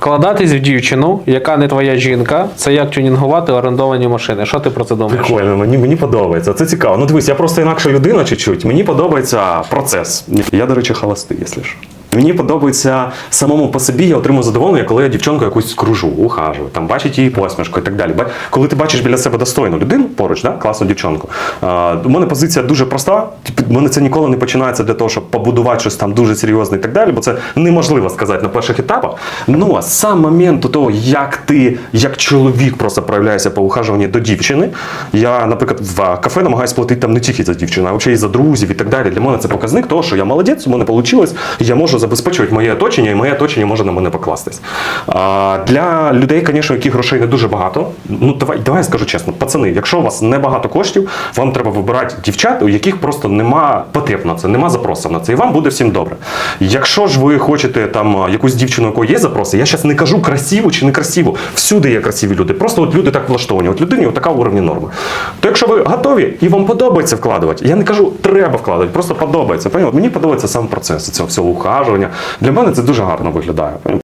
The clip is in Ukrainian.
Вкладатись в дівчину, яка не твоя жінка, це як тюнінгувати орендовані машини. Що ти про це думаєш? Прикольно, мені, мені подобається. Це цікаво. Ну дивись, я просто інакша людина чуть-чуть. Мені подобається процес. Я, до речі, холостий, якщо що. Мені подобається самому по собі, я отримую задоволення, коли я дівчинку якусь кружу, ухажую, там бачить її посмішку і так далі. Коли ти бачиш біля себе достойну людину поруч, да? класну дівчинку. У мене позиція дуже проста. У мене це ніколи не починається для того, щоб побудувати щось там дуже серйозне і так далі, бо це неможливо сказати на перших етапах. Ну а сам момент того, як ти, як чоловік, просто проявляєшся по ухажуванні до дівчини. Я, наприклад, в кафе намагаюся платити там не тільки за дівчину, а взагалі і за друзів і так далі. Для мене це показник того, що я молодець, у мене вийшло, я можу забезпечувати моє оточення, і моє оточення може на мене покластись. А, для людей, звісно, яких грошей не дуже багато. Ну давай, давай я скажу чесно, пацани, якщо у вас небагато коштів, вам треба вибирати дівчат, у яких просто нема потреб на це, нема запросів на це, і вам буде всім добре. Якщо ж ви хочете там якусь дівчину, у є запроси, я зараз не кажу красиву чи не красиву. Всюди є красиві люди. Просто от люди так влаштовані. От людині от така уровні норми. То якщо ви готові і вам подобається вкладувати, я не кажу, треба вкладати, просто подобається. Поняв? Мені подобається сам процес цього всього ухажування. Для мене це дуже гарно виглядає.